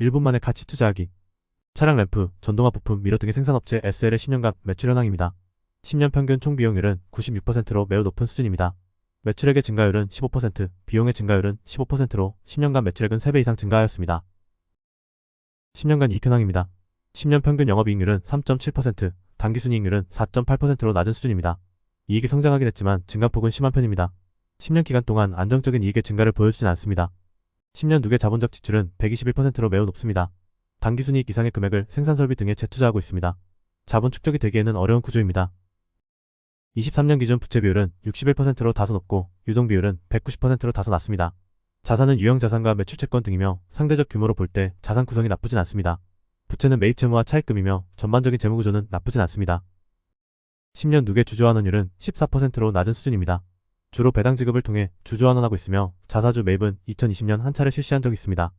1분 만에 가치 투자하기. 차량 램프, 전동화 부품, 미러 등의 생산업체 SL의 10년간 매출 현황입니다. 10년 평균 총 비용률은 96%로 매우 높은 수준입니다. 매출액의 증가율은 15%, 비용의 증가율은 15%로 10년간 매출액은 3배 이상 증가하였습니다. 10년간 이익 현황입니다. 10년 평균 영업이익률은 3.7%, 당기순이익률은 4.8%로 낮은 수준입니다. 이익이 성장하긴 했지만 증가폭은 심한 편입니다. 10년 기간 동안 안정적인 이익의 증가를 보여주진 않습니다. 10년 누계 자본적 지출은 121%로 매우 높습니다. 당기순이익 이상의 금액을 생산설비 등에 재투자하고 있습니다. 자본 축적이 되기에는 어려운 구조입니다. 23년 기준 부채 비율은 61%로 다소 높고 유동 비율은 190%로 다소 낮습니다. 자산은 유형 자산과 매출 채권 등이며 상대적 규모로 볼 때 자산 구성이 나쁘진 않습니다. 부채는 매입 채무와 차입금이며 전반적인 재무 구조는 나쁘진 않습니다. 10년 누계 주주환원율은 14%로 낮은 수준입니다. 주로 배당 지급을 통해 주주환원하고 있으며 자사주 매입은 2020년 한 차례 실시한 적이 있습니다.